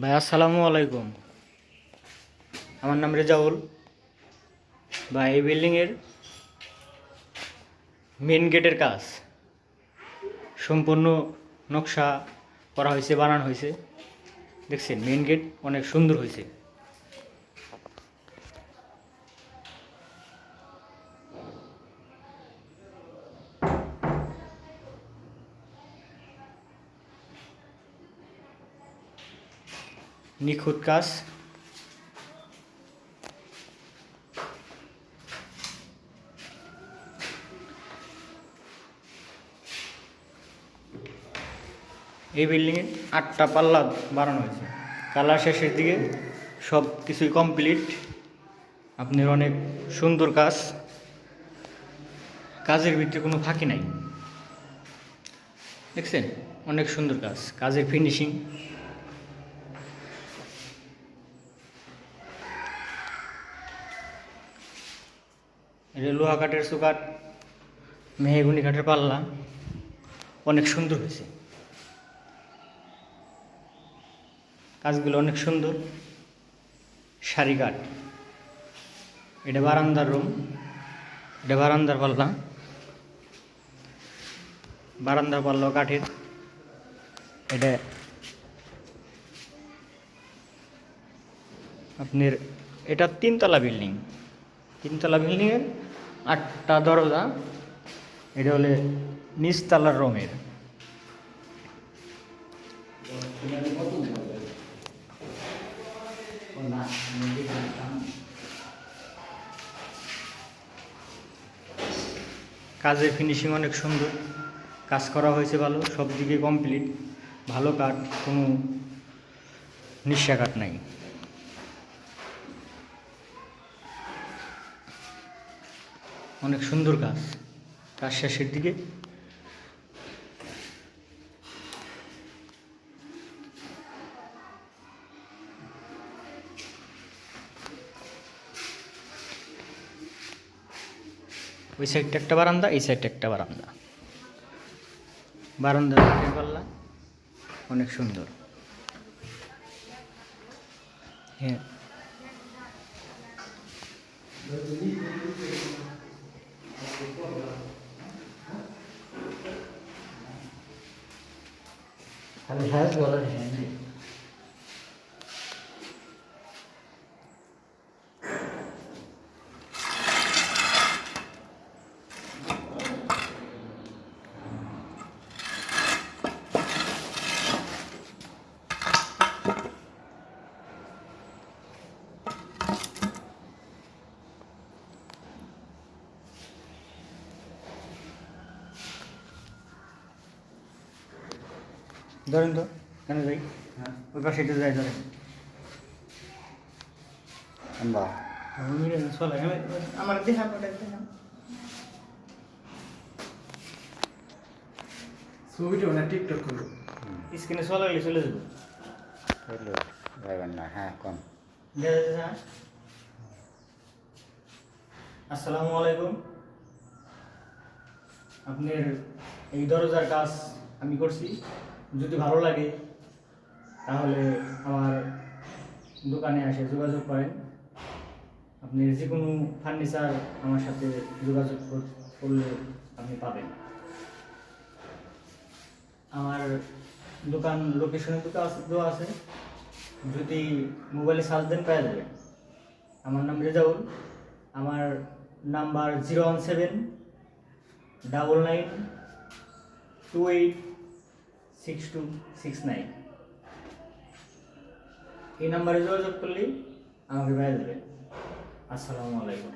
ভাই, আসসালামু আলাইকুম। আমার নাম রেজাউল। ভাই, এই বিল্ডিংয়ের মেন গেটের কাজ। সম্পূর্ণ নকশা করা হয়েছে, বানানো হয়েছে। দেখছেন মেন গেট অনেক সুন্দর হয়েছে। নিখুঁত কাজ। এই বিল্ডিংয়ে আটটা পাল্লা বানানো হয়েছে। কালার শেষের দিকে সব কিছুই কমপ্লিট। আপনার অনেক সুন্দর কাজ। কাজের ভিতরে কোনো ফাঁকি নাই। দেখছেন? অনেক সুন্দর কাজ। কাজের ফিনিশিং এটা লোহা কাঠের সুকাট মেহেগুনি কাঠের পাল্লা, অনেক সুন্দর হয়েছে। কাজগুলো অনেক সুন্দর। সারি কাঠ। এটা বারান্দার রুম। এটা বারান্দার পাল্লা। বারান্দার পাল্লা কাঠের। এটা আপনার, এটা তিনতলা বিল্ডিং। তিনতলা বিল্ডিংয়ের আটটা দরজা, এটা হলে নিচতলার রুমের কাজের ফিনিশিং অনেক সুন্দর, কাজ করা হয়েছে ভালো সব দিকে কমপ্লিট ভালো কাঠ, কোনো নিঃশা কাঠ নাই। অনেক সুন্দর কাজ কাজ শেষের দিকে ওই সাইডটা একটা বারান্দা, এই সাইডটা একটা বারান্দা। বারান্দা পাল্লা অনেক সুন্দর। হ্যাঁ। খালি হ্যাঁ বলার হ্যাঁ নেই ধরেন তো কেন যাই। হ্যাঁ। ওই পাশে একটু যাই ধরেন। চলে আমার দেখান ওটা দেখান। ছবিটা না টিকটক করব। স্ক্রিনে চলে গেলে চলে যাব। হইল যাবেন না হ্যাঁ কম। দেখা হ্যাঁ? আসসালামু আলাইকুম। আপনার এই দরজার কাজ আমি করছি। যদি ভালো লাগে, তাহলে আমার দোকানে এসে যোগাযোগ করেন। আপনি যে কোনো ফার্নিচার আমার সাথে যোগাযোগ কর- করলে আপনি পাবেন। আমার দোকান লোকেশনে আছে- দেওয়া আছে। যদি মোবাইলে সার্চ দেন পেয়ে যাবেন। আমার নাম রেজাউল। আমার number zero one seven double nine two eight six two six nine এই নাম্বারে যোগাযোগ করলেই আমাকে পেয়ে দেবে। আসসালামু আলাইকুম।